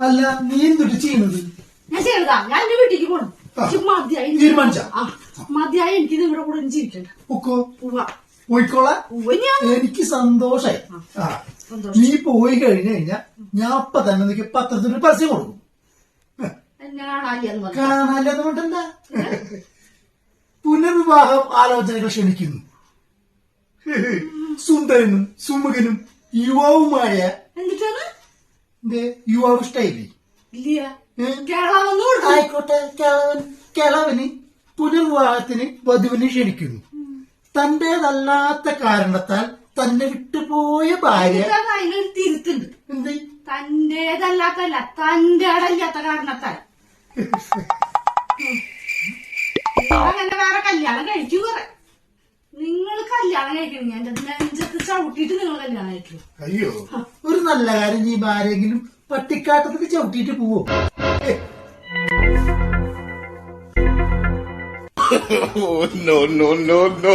അല്ല നീ എന്തുട്ട് ചെയ്യുന്നത്? ഞാൻ ചെയ്യണതാ. ഞാൻ എന്റെ വീട്ടിലേക്ക് പോണം. എനിക്ക് മതിയായി തീരുമാനിച്ചാ? ആ മതിയായി എനിക്ക് നിങ്ങളുടെ കൂടെ ഒന്ന് ജീവിക്കണ്ട ഒക്കോ ഉവ്വ. പോയിക്കോളാം. ഉവ്വ ഞാൻ. എനിക്ക് സന്തോഷായി. ആ സന്തോഷം. നീ പോയി കഴിഞ്ഞു കഴിഞ്ഞാ ഞാൻ അപ്പൊ തന്നെ നിനക്ക് പത്രത്തിൽ ഒരു പരസ്യം കൊടുക്കും. എന്നെ കാണാനില്ലെന്ന് പറഞ്ഞു കാണാനില്ലെന്ന് കൊണ്ടെന്താ? പുനർവിവാഹം ആലോചനകൾ ക്ഷണിക്കുന്നു. സുന്ദരനും സുമുഖനും യുവാവുമായ എന്നിട്ടാണ് എന്തേ യുവാവ് ഇഷ്ടായില്ലേ ഇല്ല ആയിക്കോട്ടെ കിളവൻ കിളവന് പുനർവിവാഹത്തിന് വധുവിനെ ക്ഷണിക്കുന്നു. തന്റേതല്ലാത്ത കാരണത്താൽ തന്നെ വിട്ടുപോയ ഭാര്യ അതിനൊരു തിരുത്തുണ്ട്. എന്ത്? തന്റേതല്ലാത്തല്ല തന്റെ അടല്ലാത്ത കാരണത്താൽ. അങ്ങനെ വേറെ കല്യാണം കഴിക്കൂ കുറെ നിങ്ങൾ കല്യാണം കഴിക്കണം. ഞാൻ എന്റെ നെഞ്ചത്ത് ചവിട്ടിട്ട് നിങ്ങൾ കല്യാണം കഴിക്കൂ. അയ്യോ. നല്ല കാര്യം ചെയ്യുമ്പോ ആരെങ്കിലും പട്ടിക്കാട്ടത്തിൽ ചവിട്ടിയിട്ട് പോവോ oh no no no no.